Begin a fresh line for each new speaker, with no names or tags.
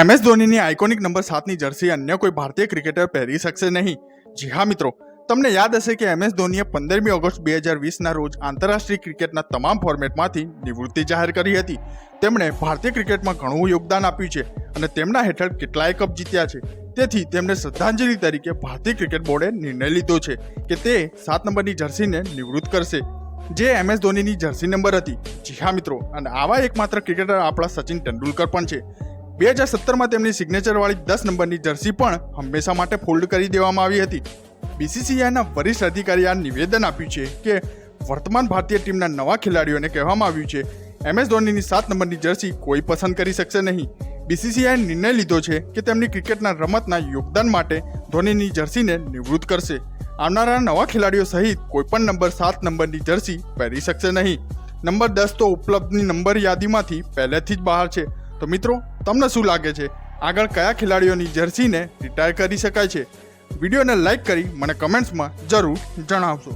એમ S ધોનીની iconic number સાતની jersey અન્ય કોઈ ભારતીય ક્રિકેટર પહેરી શકશે નહીં. જી હા, મિત્રો. તમને યાદ હશે કે એમ એસ ધોનીએ પંદરમી ઓગસ્ટ બે હજાર વીસના રોજ આંતરરાષ્ટ્રીય ક્રિકેટના તમામ ફોર્મેટમાંથી નિવૃત્તિ જાહેર કરી હતી. તેમણે ભારતીય ક્રિકેટમાં ઘણું યોગદાન આપ્યું છે અને તેમના હેઠળ કેટલાય કપ જીત્યા છે. તેથી તેમને શ્રદ્ધાંજલિ તરીકે ભારતીય ક્રિકેટ બોર્ડે નિર્ણય લીધો છે કે તે સાત નંબરની જર્સીને નિવૃત્ત કરશે. જે એમ એસ ધોનીની જર્સી નંબર હતી. જી હા, મિત્રો. અને આવા એકમાત્ર ક્રિકેટર આપણા સચિન તેંડુલકર પણ છે. બે હજાર સત્તરમાં તેમની સિગ્નેચરવાળી દસ નંબરની જર્સી પણ હંમેશા માટે ફોલ્ડ કરી દેવામાં આવી હતી. બીસીસીઆઈના વરિષ્ઠ અધિકારીએ આ નિવેદન આપ્યું છે કે વર્તમાન ભારતીય ટીમના નવા ખેલાડીઓને કહેવામાં આવ્યું છે, એમ એસ ધોનીની સાત નંબરની જર્સી કોઈ પસંદ કરી શકશે નહીં. બીસીસીઆઈએ નિર્ણય લીધો છે કે તેમની ક્રિકેટના રમતના યોગદાન માટે ધોનીની જર્સીને નિવૃત્ત કરશે. આવનારા નવા ખેલાડીઓ સહિત કોઈપણ નંબર સાત નંબરની જર્સી પહેરી શકશે નહીં. નંબર દસ તો ઉપલબ્ધની નંબર યાદીમાંથી પહેલેથી જ બહાર છે. તો મિત્રો તમને શું લાગે છે? આગળ કયા ખેલાડીઓની જર્સીને રિટાયર કરી શકાય છે? વિડીયોને લાઈક કરી મને કમેન્ટ્સમાં જરૂર જણાવશો